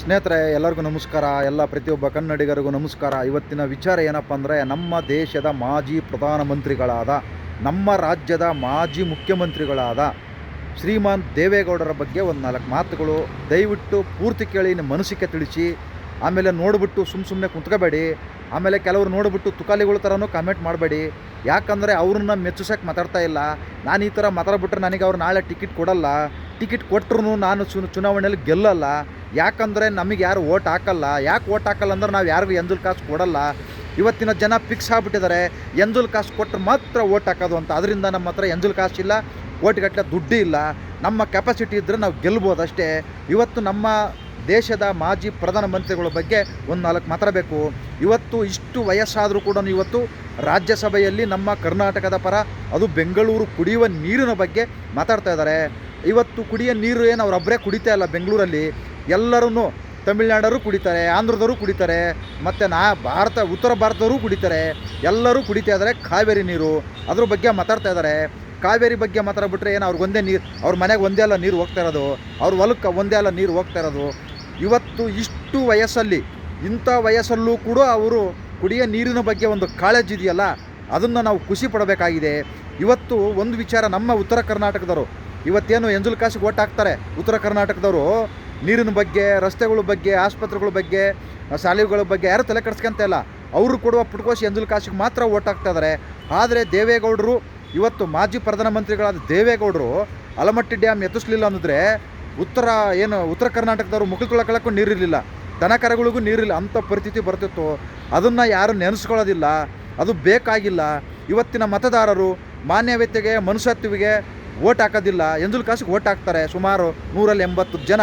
ಸ್ನೇಹಿತರೆ, ಎಲ್ಲರಿಗೂ ನಮಸ್ಕಾರ. ಎಲ್ಲ ಪ್ರತಿಯೊಬ್ಬ ಕನ್ನಡಿಗರಿಗೂ ನಮಸ್ಕಾರ. ಇವತ್ತಿನ ವಿಚಾರ ಏನಪ್ಪ ಅಂದರೆ, ನಮ್ಮ ದೇಶದ ಮಾಜಿ ಪ್ರಧಾನಮಂತ್ರಿಗಳಾದ, ನಮ್ಮ ರಾಜ್ಯದ ಮಾಜಿ ಮುಖ್ಯಮಂತ್ರಿಗಳಾದ ಶ್ರೀಮಾನ್ ದೇವೇಗೌಡರ ಬಗ್ಗೆ ಒಂದು ನಾಲ್ಕು ಮಾತುಗಳು. ದಯವಿಟ್ಟು ಪೂರ್ತಿ ಕೇಳಿ ನಿಮ್ಮ ಮನಸ್ಸಿಗೆ ತಿಳಿಸಿ. ಆಮೇಲೆ ನೋಡಿಬಿಟ್ಟು ಸುಮ್ಮ ಸುಮ್ಮನೆ ಕುಂತ್ಕೋಬೇಡಿ. ಆಮೇಲೆ ಕೆಲವರು ನೋಡಿಬಿಟ್ಟು ತುಕಾಲಿಗಳ ಥರನೂ ಕಮೆಂಟ್ ಮಾಡಬೇಡಿ. ಯಾಕಂದರೆ ಅವ್ರನ್ನ ಮೆಚ್ಚಿಸೋಕೆ ಮಾತಾಡ್ತಾ ಇಲ್ಲ. ನಾನು ಈ ಥರ ಮಾತಾಡ್ಬಿಟ್ರೆ ನನಗೆ ಅವ್ರು ನಾಳೆ ಟಿಕೆಟ್ ಕೊಡಲ್ಲ. ಟಿಕೆಟ್ ಕೊಟ್ಟರು ನಾನು ಚು ಚುನಾವಣೆಯಲ್ಲಿ ಗೆಲ್ಲಲ್ಲ. ಯಾಕಂದರೆ ನಮಗೆ ಯಾರು ಓಟ್ ಹಾಕಲ್ಲ. ಯಾಕೆ ಓಟ್ ಹಾಕಲ್ಲ ಅಂದ್ರೆ ನಾವು ಯಾರಿಗೂ ಎಂಜುಲ್ ಕಾಸು ಕೊಡಲ್ಲ. ಇವತ್ತಿನ ಜನ ಫಿಕ್ಸ್ ಆಗಿಬಿಟ್ಟಿದ್ದಾರೆ. ಎಂಜುಲ್ ಕಾಸು ಕೊಟ್ಟರೆ ಮಾತ್ರ ಓಟ್ ಹಾಕೋದು ಅಂತ. ಅದರಿಂದ ನಮ್ಮ ಹತ್ರ ಎಂಜುಲ್ ಇಲ್ಲ ಓಟ್ಗಟ್ಟಲೆ ದುಡ್ಡು ಇಲ್ಲ. ನಮ್ಮ ಕೆಪಾಸಿಟಿ ಇದ್ದರೆ ನಾವು ಗೆಲ್ಬೋದು ಅಷ್ಟೇ. ಇವತ್ತು ನಮ್ಮ ದೇಶದ ಮಾಜಿ ಪ್ರಧಾನಮಂತ್ರಿಗಳ ಬಗ್ಗೆ ಒಂದು ನಾಲ್ಕು ಮಾತಾಡಬೇಕು ಇವತ್ತು ಇಷ್ಟು ವಯಸ್ಸಾದರೂ ಕೂಡ ಇವತ್ತು ರಾಜ್ಯಸಭೆಯಲ್ಲಿ ನಮ್ಮ ಕರ್ನಾಟಕದ ಪರ, ಅದು ಬೆಂಗಳೂರು ಕುಡಿಯುವ ನೀರಿನ ಬಗ್ಗೆ ಮಾತಾಡ್ತಾ ಇದ್ದಾರೆ. ಇವತ್ತು ಕುಡಿಯೋ ನೀರು ಏನು ಅವ್ರು ಒಬ್ಬರೇ ಕುಡಿತಾ ಇಲ್ಲ ಬೆಂಗಳೂರಲ್ಲಿ ಎಲ್ಲರೂ ತಮಿಳ್ನಾಡವರು ಕುಡಿತಾರೆ, ಆಂಧ್ರದವರು ಕುಡಿತಾರೆ, ಮತ್ತು ನಾ ಭಾರತ, ಉತ್ತರ ಭಾರತದವರು ಕುಡಿತಾರೆ, ಎಲ್ಲರೂ ಕುಡಿತಾ ಇದ್ದಾರೆ ಕಾವೇರಿ ನೀರು. ಅದ್ರ ಬಗ್ಗೆ ಮಾತಾಡ್ತಾ ಇದ್ದಾರೆ. ಕಾವೇರಿ ಬಗ್ಗೆ ಮಾತಾಡ್ಬಿಟ್ರೆ ಏನು, ಅವ್ರಿಗೆ ಒಂದೇ ನೀರು, ಅವ್ರ ಮನೆಗೆ ಒಂದೇ ಅಲ್ಲ ನೀರು ಹೋಗ್ತಾ ಇರೋದು, ಅವ್ರ ಹೊಲಕ್ಕೆ ಒಂದೇ ಅಲ್ಲ ನೀರು ಹೋಗ್ತಾ ಇರೋದು. ಇವತ್ತು ಇಷ್ಟು ವಯಸ್ಸಲ್ಲಿ, ಇಂಥ ವಯಸ್ಸಲ್ಲೂ ಕೂಡ ಅವರು ಕುಡಿಯೋ ನೀರಿನ ಬಗ್ಗೆ ಒಂದು ಕಾಳಜಿ ಇದೆಯಲ್ಲ, ಅದನ್ನು ನಾವು ಖುಷಿ ಪಡಬೇಕಾಗಿದೆ. ಇವತ್ತು ಒಂದು ವಿಚಾರ ನಮ್ಮ ಉತ್ತರ ಕರ್ನಾಟಕದವರು ಇವತ್ತೇನು ಎಂಜುಲ್ ಕಾಸಿಗೆ ಓಟ್ ಹಾಕ್ತಾರೆ ಉತ್ತರ ಕರ್ನಾಟಕದವರು? ನೀರಿನ ಬಗ್ಗೆ, ರಸ್ತೆಗಳ ಬಗ್ಗೆ, ಆಸ್ಪತ್ರೆಗಳ ಬಗ್ಗೆ, ಶಾಲೆಗಳ ಬಗ್ಗೆ ಯಾರು ತಲೆ ಕೆಡ್ಸ್ಕೊಂತ ಇಲ್ಲ. ಅವರು ಕೊಡುವ ಪುಟ್ಕೋಶಿ ಎಂಜುಲ್ ಕಾಸಿಗೆ ಮಾತ್ರ ಓಟ್ ಹಾಕ್ತಾ ಇದ್ದಾರೆ ಆದರೆ ದೇವೇಗೌಡರು, ಇವತ್ತು ಮಾಜಿ ಪ್ರಧಾನಮಂತ್ರಿಗಳಾದ ದೇವೇಗೌಡರು ಅಲಮಟ್ಟಿ ಡ್ಯಾಮ್ ಎತ್ತಿಸ್ಲಿಲ್ಲ ಅಂದರೆ ಉತ್ತರ ಏನು, ಉತ್ತರ ಕರ್ನಾಟಕದವರು ಮುಖ ತೊಳ್ಕೊಳ್ಳೋಕ್ಕೂ ನೀರಿರಲಿಲ್ಲ. ದನ ಕರಗಳಿಗೂ ನೀರಿಲ್ಲ. ಅಂಥ ಪರಿಸ್ಥಿತಿ ಬರ್ತಿತ್ತು. ಅದನ್ನು ಯಾರು ನೆನೆಸ್ಕೊಳ್ಳೋದಿಲ್ಲ. ಅದು ಬೇಕಾಗಿಲ್ಲ. ಇವತ್ತಿನ ಮತದಾರರು ಮಾನ್ಯವ್ಯತೆಗೆ ಮನುಷ್ಯತ್ವವಿಗೆ ಓಟ್ ಹಾಕೋದಿಲ್ಲ, ಎಂಜಲ್ ಕಾಸಿಗೆ ಓಟ್ ಹಾಕ್ತಾರೆ, ಸುಮಾರು ನೂರಲ್ಲಿ ಎಂಬತ್ತು ಜನ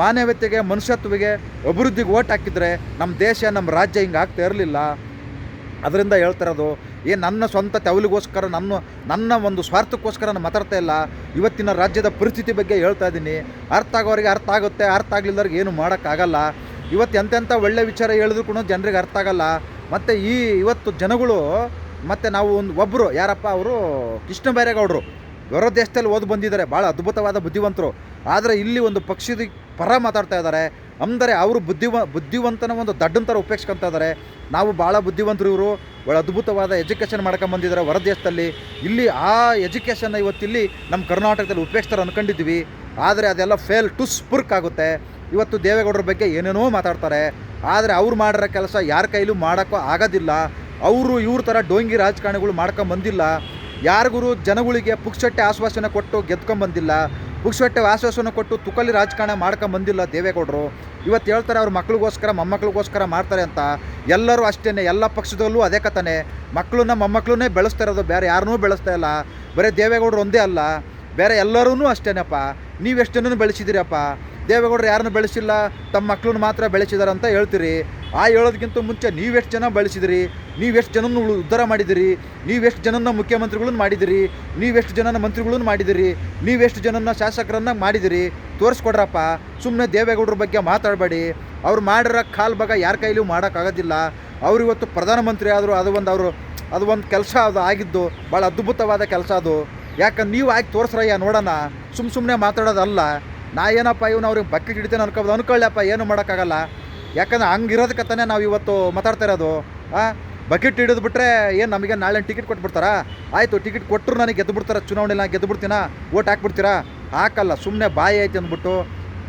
ಮಾನವತೆಗೆ ಮನುಷ್ಯತ್ವಗೆ ಅಭಿವೃದ್ಧಿಗೆ ಓಟ್ ಹಾಕಿದರೆ ನಮ್ಮ ದೇಶ, ನಮ್ಮ ರಾಜ್ಯ ಹಿಂಗೆ ಆಗ್ತಾ ಇರಲಿಲ್ಲ. ಅದರಿಂದ ಹೇಳ್ತಿರೋದು ಏನು ನನ್ನ ಸ್ವಂತ ತೆವಲಿಗೋಸ್ಕರ ನನ್ನ ನನ್ನ ಒಂದು ಸ್ವಾರ್ಥಕ್ಕೋಸ್ಕರ ನಾನು ಮಾತಾಡ್ತಾ ಇಲ್ಲ. ಇವತ್ತಿನ ರಾಜ್ಯದ ಪರಿಸ್ಥಿತಿ ಬಗ್ಗೆ ಹೇಳ್ತಾ ಇದ್ದೀನಿ. ಅರ್ಥ ಆಗೋರಿಗೆ ಅರ್ಥ ಆಗುತ್ತೆ, ಅರ್ಥ ಆಗಲಿಲ್ಲವ್ರಿಗೆ ಏನು ಮಾಡೋಕ್ಕಾಗಲ್ಲ. ಇವತ್ತು ಎಂತೆಂಥ ಒಳ್ಳೆ ವಿಚಾರ ಹೇಳಿದ್ರು ಕೂಡ ಜನರಿಗೆ ಅರ್ಥ ಆಗಲ್ಲ. ಮತ್ತು ಈ ಇವತ್ತು ಜನಗಳು, ಮತ್ತು ನಾವು ಒಂದು ಒಬ್ಬರು ಯಾರಪ್ಪ ಅವರು ಕೃಷ್ಣ ಬೈರೇಗೌಡರು ಹೊರ ದೇಶದಲ್ಲಿ ಓದಿ ಬಂದಿದ್ದಾರೆ. ಭಾಳ ಅದ್ಭುತವಾದ ಬುದ್ಧಿವಂತರು. ಆದರೆ ಇಲ್ಲಿ ಒಂದು ಪಕ್ಷದ ಪರ ಮಾತಾಡ್ತಾ ಇದ್ದಾರೆ. ಅಂದರೆ ಅವರು ಬುದ್ಧಿವ, ಬುದ್ಧಿವಂತನ ಒಂದು ದಡ್ಡನ ಥರ ಇದ್ದಾರೆ. ನಾವು ಭಾಳ ಬುದ್ಧಿವಂತರು ಇವರು. ಭಾಳ ಅದ್ಭುತವಾದ ಎಜುಕೇಷನ್ ಮಾಡ್ಕೊಂಬಂದಿದ್ದಾರೆ ಹೊರ ದೇಶದಲ್ಲಿ ಇಲ್ಲಿ ಆ ಎಜುಕೇಷನ್ನ ಇವತ್ತಿಲ್ಲಿ ನಮ್ಮ ಕರ್ನಾಟಕದಲ್ಲಿ ಉಪೇಕ್ಷಿಸ್ತಾರೆ ಅಂದ್ಕೊಂಡಿದ್ವಿ ಆದರೆ ಅದೆಲ್ಲ ಫೇಲ್ ಟು ಸ್ಪುರ್ಕ್ ಆಗುತ್ತೆ. ಇವತ್ತು ದೇವೇಗೌಡರ ಬಗ್ಗೆ ಏನೇನೋ ಮಾತಾಡ್ತಾರೆ. ಆದರೆ ಅವ್ರು ಮಾಡಿರೋ ಕೆಲಸ ಯಾರ ಕೈಲೂ ಮಾಡೋಕ್ಕೂ ಆಗೋದಿಲ್ಲ. ಅವರು ಇವ್ರ ಥರ ಡೋಂಗಿ ರಾಜಕಾರಣಿಗಳು ಮಾಡ್ಕೊಂಬಂದಿಲ್ಲ ಯಾರಿಗೂ ಜನಗಳಿಗೆ ಪುಕ್ಷಟ್ಟೆ ಆಶ್ವಾಸನೆ ಕೊಟ್ಟು ಗೆದ್ಕೊಂಬಂದಿಲ್ಲ ಪುಕ್ಷಟ್ಟೆ ಆಶ್ವಾಸನೆ ಕೊಟ್ಟು ತುಕಲಿ ರಾಜಕಾರಣ ಮಾಡ್ಕೊಂಬಂದಿಲ್ಲ ದೇವೇಗೌಡರು. ಇವತ್ತು ಹೇಳ್ತಾರೆ ಅವ್ರ ಮಕ್ಳಿಗೋಸ್ಕರ ಮೊಮ್ಮಕ್ಳಿಗೋಸ್ಕರ ಮಾಡ್ತಾರೆ ಅಂತ. ಎಲ್ಲರೂ ಅಷ್ಟೇ ಎಲ್ಲ ಪಕ್ಷದಲ್ಲೂ ಅದೇ ಕಥನೆ. ಮಕ್ಕಳನ್ನ ಮೊಮ್ಮಕ್ಳನ್ನೇ ಬೆಳೆಸ್ತಾ ಇರೋದು ಬೇರೆ ಯಾರನ್ನೂ ಬೆಳೆಸ್ತಾ ಇಲ್ಲ. ಬರೀ ದೇವೇಗೌಡರು ಒಂದೇ ಅಲ್ಲ, ಬೇರೆ ಎಲ್ಲರೂ ಅಷ್ಟೇನಪ್ಪ. ನೀವು ಬೆಳೆಸಿದಿರಪ್ಪ ಬೆಳೆಸಿದ್ದೀರಪ್ಪ? ದೇವೇಗೌಡರು ಯಾರನ್ನು ಬೆಳೆಸಿಲ್ಲ, ತಮ್ಮ ಮಕ್ಕಳನ್ನ ಮಾತ್ರ ಬೆಳೆಸಿದಾರೆ ಅಂತ ಹೇಳ್ತೀರಿ. ಆ ಹೇಳೋದಕ್ಕಿಂತ ಮುಂಚೆ ನೀವೆಷ್ಟು ಜನ ಬೆಳೆಸಿದಿರಿ, ನೀವೆಷ್ಟು ಜನನ ಉದ್ಧಾರ ಮಾಡಿದಿರಿ, ನೀವೆಷ್ಟು ಜನನ ಮುಖ್ಯಮಂತ್ರಿಗಳನ್ನ ಮಾಡಿದಿರಿ, ನೀವೆಷ್ಟು ಜನನ ಮಂತ್ರಿಗಳನ್ನ ಮಾಡಿದಿರಿ, ನೀವೆಷ್ಟು ಜನನ ಶಾಸಕರನ್ನ ಮಾಡಿದಿರಿ. ತೋರಿಸ್ಕೊಡ್ರಪ್ಪ ಸುಮ್ಮನೆ ದೇವೇಗೌಡರ ಬಗ್ಗೆ ಮಾತಾಡಬೇಡಿ. ಅವ್ರು ಮಾಡಿರೋ ಕಾಲ್ ಭಾಗ ಯಾರ ಕೈಲೂ ಮಾಡೋಕ್ಕಾಗೋದಿಲ್ಲ. ಅವ್ರು ಇವತ್ತು ಪ್ರಧಾನಮಂತ್ರಿ ಆದರೂ, ಅದು ಒಂದು ಅವರು, ಅದು ಒಂದು ಕೆಲಸ ಅದು ಆಗಿದ್ದು, ಭಾಳ ಅದ್ಭುತವಾದ ಕೆಲಸ ಅದು. ಯಾಕಂದ್ರೆ ನೀವು ಆಗಿ ತೋರಿಸ್ರಯ್ಯ, ನೋಡೋಣ. ಸುಮ್ಮ ಸುಮ್ಮನೆ ಮಾತಾಡೋದಲ್ಲ. ನಾ ಏನಪ್ಪ ಇವನು ಅವ್ರಿಗೆ ಬಕೆಟ್ ಹಿಡಿತೇನೆ ಅನ್ಕೋಬೋದು. ಅನ್ಕೊಳ್ಳಪ್ಪ ಏನು ಮಾಡೋಕ್ಕಾಗಲ್ಲ. ಯಾಕಂದ್ರೆ ಹಂಗಿರೋದಕ್ಕಂತಾನೆ ನಾವು ಇವತ್ತು ಮಾತಾಡ್ತಾ ಇರೋದು. ಆ ಬಕೆಟ್ ಹಿಡಿದು ಬಿಟ್ಟರೆ ಏನು ನಮಗೆ ನಾಳೆ ಟಿಕೆಟ್ ಕೊಟ್ಬಿಡ್ತಾರಾ? ಆಯಿತು, ಟಿಕೆಟ್ ಕೊಟ್ಟರು ನನಗೆ ಗೆದ್ದು ಚುನಾವಣೆ ನಾನು ಗೆದ್ದು ಬಿಡ್ತೀನಾ? ಓಟ್ ಹಾಕ್ಬಿಡ್ತೀರಾ? ಹಾಕಲ್ಲ ಸುಮ್ಮನೆ ಬಾಯಿ ಐತೆ ಅಂದ್ಬಿಟ್ಟು,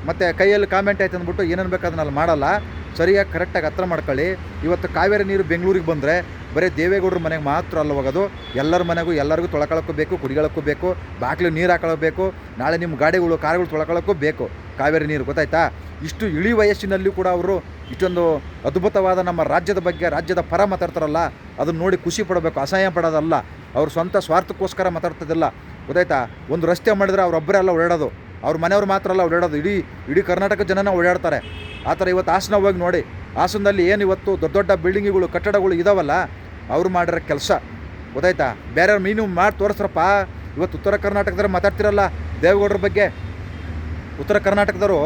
ಮತ್ತು ಕೈಯಲ್ಲಿ ಕಾಮೆಂಟ್ ಐತೆ ಅಂದ್ಬಿಟ್ಟು ಏನೇನು ಬೇಕಾದ್ರೆ ಅಲ್ಲಿ ಮಾಡಲ್ಲ. ಸರಿಯಾಗಿ ಕರೆಕ್ಟಾಗಿ ಹತ್ರ ಮಾಡ್ಕೊಳ್ಳಿ. ಇವತ್ತು ಕಾವೇರಿ ನೀರು ಬೆಂಗಳೂರಿಗೆ ಬಂದರೆ ಬರೀ ದೇವೇಗೌಡರ ಮನೆಗೆ ಮಾತ್ರ ಅಲ್ಲ ಹೋಗೋದು. ಎಲ್ಲರ ಮನೆಗೂ ಎಲ್ಲರಿಗೂ ತೊಳ್ಕೊಳ್ಳೋಕ್ಕೂ ಬೇಕು ಕುಡಿಗಳಕ್ಕೂ ಬೇಕು ಬಾಗಿಲು ನೀರು ಹಾಕೊಳ್ಳೋಕೆ ಬೇಕು, ನಾಳೆ ನಿಮ್ಮ ಗಾಡಿಗಳು, ಕಾರುಗಳು ತೊಳ್ಕೊಳ್ಳೋಕ್ಕೂ ಬೇಕು, ಕಾವೇರಿ ನೀರು, ಗೊತ್ತಾಯ್ತಾ? ಇಷ್ಟು ಇಳಿ ವಯಸ್ಸಿನಲ್ಲಿ ಕೂಡ ಅವರು ಇಷ್ಟೊಂದು ಅದ್ಭುತವಾದ ನಮ್ಮ ರಾಜ್ಯದ ಬಗ್ಗೆ, ರಾಜ್ಯದ ಪರ ಮಾತಾಡ್ತಾರಲ್ಲ, ಅದನ್ನು ನೋಡಿ ಖುಷಿ ಪಡಬೇಕು, ಅಸಹ್ಯ ಪಡೋದಲ್ಲ. ಅವ್ರ ಸ್ವಂತ ಸ್ವಾರ್ಥಕ್ಕೋಸ್ಕರ ಮಾತಾಡ್ತದಿಲ್ಲ ಗೊತ್ತಾಯ್ತಾ? ಒಂದು ರಸ್ತೆ ಮಾಡಿದರೆ ಅವರೊಬ್ಬರೇ ಅಲ್ಲ ಓಡಾಡೋದು. ಅವ್ರ ಮನೆಯವ್ರು ಮಾತ್ರ ಅಲ್ಲ ಓಡಾಡೋದು. ಇಡೀ ಇಡೀ ಕರ್ನಾಟಕ ಜನನ ಓಡಾಡ್ತಾರೆ. ಆ ಥರ ಇವತ್ತು ಹಾಸನ ಹೋಗಿ ನೋಡಿ, ಹಾಸನದಲ್ಲಿ ಏನು ಇವತ್ತು ದೊಡ್ಡ ದೊಡ್ಡ ಬಿಲ್ಡಿಂಗ್ಗಳು, ಕಟ್ಟಡಗಳು ಇದಾವಲ್ಲ, ಅವ್ರು ಮಾಡಿರೋ ಕೆಲಸ. ಗೊತ್ತಾಯ್ತಾ? ಬೇರೆಯವ್ರ ಮೀನು ಮಾಡಿ ತೋರಿಸ್ರಪ್ಪ. ಇವತ್ತು ಉತ್ತರ ಕರ್ನಾಟಕದವ್ರು ಮಾತಾಡ್ತಿರಲ್ಲ, ದೇವೇಗೌಡರ ಬಗ್ಗೆ. ಉತ್ತರ ಕರ್ನಾಟಕದವರು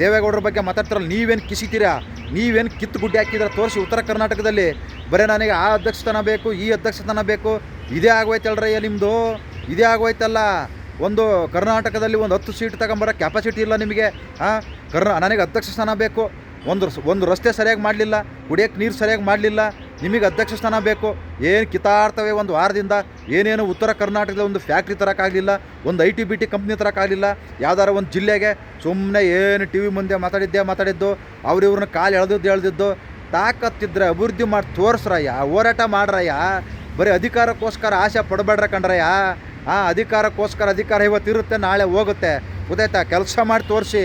ದೇವೇಗೌಡರ ಬಗ್ಗೆ ಮಾತಾಡ್ತಿರಲ್ಲ, ನೀವೇನು ಕಿಸಿತೀರಾ? ನೀವೇನು ಕಿತ್ತು ಗುಡ್ಡೆ ಹಾಕಿದ್ರೆ? ತೋರಿಸಿ ಉತ್ತರ ಕರ್ನಾಟಕದಲ್ಲಿ. ಬರೀ ನನಗೆ ಆ ಅಧ್ಯಕ್ಷತನ ಬೇಕು, ಈ ಅಧ್ಯಕ್ಷತನ ಬೇಕು. ಇದೇ ಆಗೋಯ್ತಲ್ರಯ್ಯ ನಿಮ್ಮದು ಇದೇ ಆಗೋಯ್ತಲ್ಲ? ಒಂದು ಕರ್ನಾಟಕದಲ್ಲಿ ಒಂದು ಹತ್ತು ಸೀಟ್ ತಗೊಂಬರೋ ಕ್ಯಾಪಾಸಿಟಿ ಇಲ್ಲ ನಿಮಗೆ, ಹಾಂ? ಕರ್ನಾ ನನಗೆ ಅಧ್ಯಕ್ಷ ಸ್ಥಾನ ಬೇಕು. ಒಂದು ಒಂದು ರಸ್ತೆ ಸರಿಯಾಗಿ ಮಾಡಲಿಲ್ಲ, ಕುಡಿಯೋಕ್ಕೆ ನೀರು ಸರಿಯಾಗಿ ಮಾಡಲಿಲ್ಲ, ನಿಮಗೆ ಅಧ್ಯಕ್ಷ ಸ್ಥಾನ ಬೇಕು. ಏನು ಕಿತಾಡ್ತವೆ ಒಂದು ವಾರದಿಂದ, ಏನೇನು ಉತ್ತರ ಕರ್ನಾಟಕದ ಒಂದು ಫ್ಯಾಕ್ಟ್ರಿ ತರೋಕ್ಕಾಗಲಿಲ್ಲ ಒಂದು I T B T company ತರೋಕ್ಕಾಗಲಿಲ್ಲ ಯಾವ್ದಾರ ಒಂದು ಜಿಲ್ಲೆಗೆ ಸುಮ್ಮನೆ ಏನು ಟಿ ವಿ ಮುಂದೆ ಮಾತಾಡಿದ್ದೆ, ಮಾತಾಡಿದ್ದು, ಅವ್ರಿವ್ರನ್ನ ಕಾಲು ಎಳ್ದಿದ್ದು ಎಳ್ದಿದ್ದು, ತಾಕತ್ತಿದ್ರೆ ಅಭಿವೃದ್ಧಿ ಮಾಡಿ ತೋರಿಸ್ರಯ್ಯ, ಹೋರಾಟ ಮಾಡ್ರಯ್ಯ. ಬರೀ ಅಧಿಕಾರಕ್ಕೋಸ್ಕರ ಆಸೆ ಪಡಬೇಡ್ರ ಕಣ್ರಯ್ಯ. ಆ ಅಧಿಕಾರಕ್ಕೋಸ್ಕರ ಅಧಿಕಾರ ಇವತ್ತು ಇರುತ್ತೆ ನಾಳೆ ಹೋಗುತ್ತೆ. ಗೊತ್ತಾಯ್ತಾ ಕೆಲಸ ಮಾಡಿ ತೋರಿಸಿ.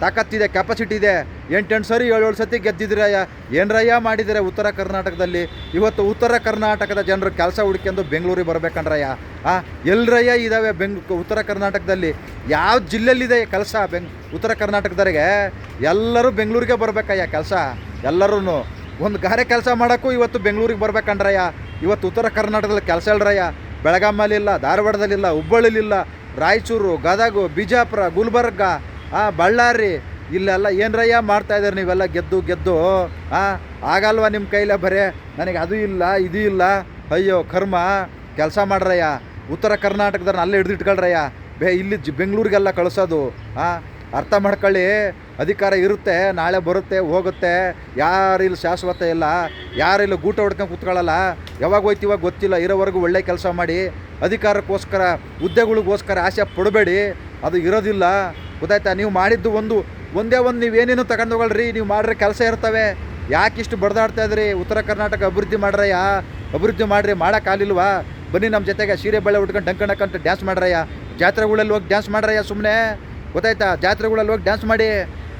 ತಾಕತ್ತಿದೆ ಕೆಪಾಸಿಟಿ ಇದೆ. ಎಂಟೆಂಟು ಸರಿ, ಏಳು ಸತಿ ಗೆದ್ದಿದ್ರಯ್ಯ ಏನರಯ್ಯ ಮಾಡಿದರೆ ಉತ್ತರ ಕರ್ನಾಟಕದಲ್ಲಿ? ಇವತ್ತು ಉತ್ತರ ಕರ್ನಾಟಕದ ಜನರು ಕೆಲಸ ಹುಡ್ಕೊಂಡು ಬೆಂಗಳೂರಿಗೆ ಬರಬೇಕಂದ್ರಯ್ಯ ಆ ಎಲ್ರಯ್ಯ ಇದ್ದಾವೆ ಬೆಂಗ್, ಉತ್ತರ ಕರ್ನಾಟಕದಲ್ಲಿ? ಯಾವ ಜಿಲ್ಲೆಯಲ್ಲಿದೆ ಕೆಲಸ ಬೆಂಗ್, ಉತ್ತರ ಕರ್ನಾಟಕದವರಿಗೆ? ಎಲ್ಲರೂ ಬೆಂಗಳೂರಿಗೆ ಬರಬೇಕಯ್ಯ ಕೆಲಸ? ಎಲ್ಲರೂ ಒಂದು ಗಾರೆ ಕೆಲಸ ಮಾಡೋಕ್ಕೂ ಇವತ್ತು ಬೆಂಗಳೂರಿಗೆ ಬರಬೇಕಂದ್ರಯ್ಯ ಇವತ್ತು ಉತ್ತರ ಕರ್ನಾಟಕದಲ್ಲಿ ಕೆಲಸ ಇಲ್ರಯ್ಯ ಬೆಳಗಾಮಲ್ಲಿಲ್ಲ ಧಾರವಾಡದಲ್ಲಿಲ್ಲ, ಹುಬ್ಬಳ್ಳಿಲಿಲ್ಲ, ರಾಯಚೂರು, ಗದಗ, ಬಿಜಾಪುರ, ಗುಲ್ಬರ್ಗ ಬಳ್ಳಾರಿ, ಇಲ್ಲೆಲ್ಲ ಏನರಯ್ಯ ಮಾಡ್ತಾ ಇದ್ದಾರೆ ನೀವೆಲ್ಲ ಗೆದ್ದು ಗೆದ್ದು ಆಗಲ್ವಾ ನಿಮ್ಮ ಕೈಲೇ ಬರೇ? ನನಗೆ ಅದು ಇಲ್ಲ, ಇದು ಇಲ್ಲ. ಅಯ್ಯೋ, ಕರ್ಮ. ಕೆಲಸ ಮಾಡ್ರಯ್ಯ. ಉತ್ತರ ಕರ್ನಾಟಕದವ್ರನ್ನ ಅಲ್ಲೇ ಹಿಡಿದಿಟ್ಕೊಳ್ರಯ್ಯ. ಬೇ, ಇಲ್ಲಿ ಬೆಂಗಳೂರಿಗೆಲ್ಲ ಕಳಿಸೋದು, ಆ, ಅರ್ಥ ಮಾಡ್ಕೊಳ್ಳಿ. ಅಧಿಕಾರ ಇರುತ್ತೆ, ನಾಳೆ ಬರುತ್ತೆ, ಹೋಗುತ್ತೆ ಯಾರು ಇಲ್ಲಿ ಶಾಶ್ವತ ಇಲ್ಲ ಯಾರು ಇಲ್ಲಿ ಗೂಟ ಹೊಡ್ಕೊಂಡು ಕೂತ್ಕೊಳ್ಳಲ್ಲ, ಯಾವಾಗ ಹೋಯ್ತಿವಾಗ ಗೊತ್ತಿಲ್ಲ, ಇರೋವರೆಗೂ ಒಳ್ಳೆ ಕೆಲಸ ಮಾಡಿ, ಅಧಿಕಾರಕ್ಕೋಸ್ಕರ, ಹುದ್ದೆಗಳಿಗೋಸ್ಕರ ಆಸೆ ಪಡಬೇಡಿ, ಅದು ಇರೋದಿಲ್ಲ. ಗೊತ್ತಾಯ್ತಾ? ನೀವು ಮಾಡಿದ್ದು ಒಂದು, ಒಂದೇ ಒಂದು ನೀವೇನೇನು ತಗೊಂಡು ಹೋಗಲ್ರಿ, ನೀವು ಮಾಡ್ರೆ ಕೆಲಸ ಇರ್ತವೆ. ಯಾಕಿಷ್ಟು ಬಡ್ದಾಡ್ತಾ ಇದ್ರಿ? ಉತ್ತರ ಕರ್ನಾಟಕ ಅಭಿವೃದ್ಧಿ ಮಾಡ್ರಯ್ಯ? ಅಭಿವೃದ್ಧಿ ಮಾಡ್ರಿ ಮಾಡೋಕ್ಕಾಗಲಿಲ್ವಾ ಬನ್ನಿ ನಮ್ಮ ಜೊತೆಗೆ ಸೀರೆ ಬಳೆ ಉಟ್ಕೊಂಡು ಡಂಕಣಕ್ಕಂತ ಡ್ಯಾನ್ಸ್ ಮಾಡ್ರಯ್ಯ. ಜಾತ್ರೆಗಳಲ್ಲಿ ಹೋಗಿ ಡ್ಯಾನ್ಸ್ ಮಾಡ್ರಯ್ಯ ಸುಮ್ಮನೆ ಗೊತ್ತಾಯ್ತಾ? ಜಾತ್ರೆಗಳಲ್ಲಿ ಹೋಗಿ ಡ್ಯಾನ್ಸ್ ಮಾಡಿ.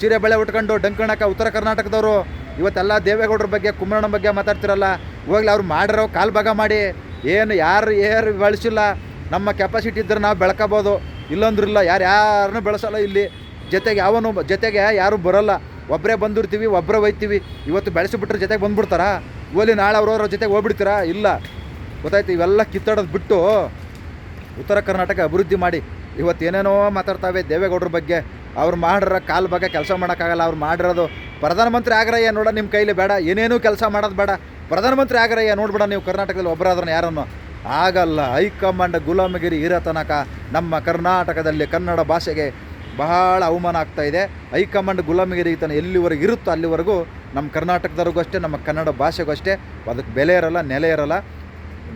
ಸೀರೆ ಬೆಳೆ ಉಟ್ಕೊಂಡು ಡಂಕಣಕ್ಕ ಉತ್ತರ ಕರ್ನಾಟಕದವರು, ಇವತ್ತೆಲ್ಲ ದೇವೇಗೌಡರ ಬಗ್ಗೆ ಕುಮಾರಣ್ಣ ಬಗ್ಗೆ ಮಾತಾಡ್ತಿರಲ್ಲ, ಹೋಗ್ಲಿ ಅವ್ರು ಮಾಡಿರೋ ಕಾಲು ಮಾಡಿ. ಏನು ಯಾರು ಯಾರು ಬೆಳೆಸಿಲ್ಲ, ನಮ್ಮ ಕೆಪಾಸಿಟಿ ಇದ್ದರೆ ನಾವು ಬೆಳ್ಕೋಬೋದು. ಇಲ್ಲಂದ್ರಿಲ್ಲ ಯಾರು ಯಾರನ್ನೂ ಬೆಳೆಸಲ್ಲ ಇಲ್ಲಿ. ಜೊತೆಗೆ ಯಾವನು ಜೊತೆಗೆ ಯಾರು ಬರೋಲ್ಲ. ಒಬ್ಬರೇ ಬಂದಿರ್ತೀವಿ ಒಬ್ಬರೇ ಒಯ್ತೀವಿ ಇವತ್ತು ಬೆಳೆಸಿಬಿಟ್ರೆ ಜೊತೆಗೆ ಬಂದ್ಬಿಡ್ತಾರಾ? ಓಲಿ ನಾಳೆ ಅವ್ರವ್ರ ಜೊತೆಗೆ ಹೋಗ್ಬಿಡ್ತೀರಾ? ಇಲ್ಲ. ಗೊತ್ತಾಯ್ತು, ಇವೆಲ್ಲ ಕಿತ್ತಾಡೋದು ಬಿಟ್ಟು ಉತ್ತರ ಕರ್ನಾಟಕ ಅಭಿವೃದ್ಧಿ ಮಾಡಿ. ಇವತ್ತು ಏನೇನೋ ಮಾತಾಡ್ತಾವೆ ದೇವೇಗೌಡರ ಬಗ್ಗೆ. ಅವ್ರು ಮಾಡಿರೋ ಕಾಲು ಬಗ್ಗೆ ಕೆಲಸ ಮಾಡೋಕ್ಕಾಗಲ್ಲ, ಅವ್ರು ಮಾಡಿರೋದು ಪ್ರಧಾನಮಂತ್ರಿ ಆಗ್ರಯ್ಯ ನೋಡ ನಿಮ್ಮ ಕೈಲಿ ಬೇಡ, ಏನೇನೂ ಕೆಲಸ ಮಾಡೋದು ಬೇಡ. ಪ್ರಧಾನಮಂತ್ರಿ ಆಗ್ರಯ್ಯ ನೋಡ್ಬೇಡ ನೀವು ಕರ್ನಾಟಕದಲ್ಲಿ ಒಬ್ಬರಾದ್ರನ್ನ ಯಾರನ್ನು. ಆಗಲ್ಲ, ಹೈಕಮಾಂಡ್ ಗುಲಾಮಗಿರಿ ಇರೋ ತನಕ ನಮ್ಮ ಕರ್ನಾಟಕದಲ್ಲಿ ಕನ್ನಡ ಭಾಷೆಗೆ ಬಹಳ ಅವಮಾನ ಆಗ್ತಾ ಇದೆ. ಹೈಕಮಾಂಡ್ ಗುಲಾಮಗಿರಿ ತನ ಎಲ್ಲಿವರೆಗೂ ಇರುತ್ತೋ ಅಲ್ಲಿವರೆಗೂ ನಮ್ಮ ಕರ್ನಾಟಕದವ್ರಿಗೂ ಅಷ್ಟೇ, ನಮ್ಮ ಕನ್ನಡ ಭಾಷೆಗೂ ಅಷ್ಟೇ. ಅದಕ್ಕೆ ಬೆಲೆ ಇರಲ್ಲ, ನೆಲೆ ಇರಲ್ಲ.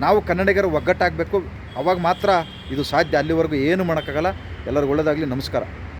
ನಾವು ಕನ್ನಡಿಗರು ಒಗ್ಗಟ್ಟಾಗಬೇಕು. ಅವಾಗ ಮಾತ್ರ ಇದು ಸಾಧ್ಯ, ಅಲ್ಲಿವರೆಗೂ ಏನು ಮಾಡೋಕ್ಕಾಗಲ್ಲ. ಎಲ್ಲರಿಗೂ ಒಳ್ಳೆಯದಾಗಲಿ ನಮಸ್ಕಾರ.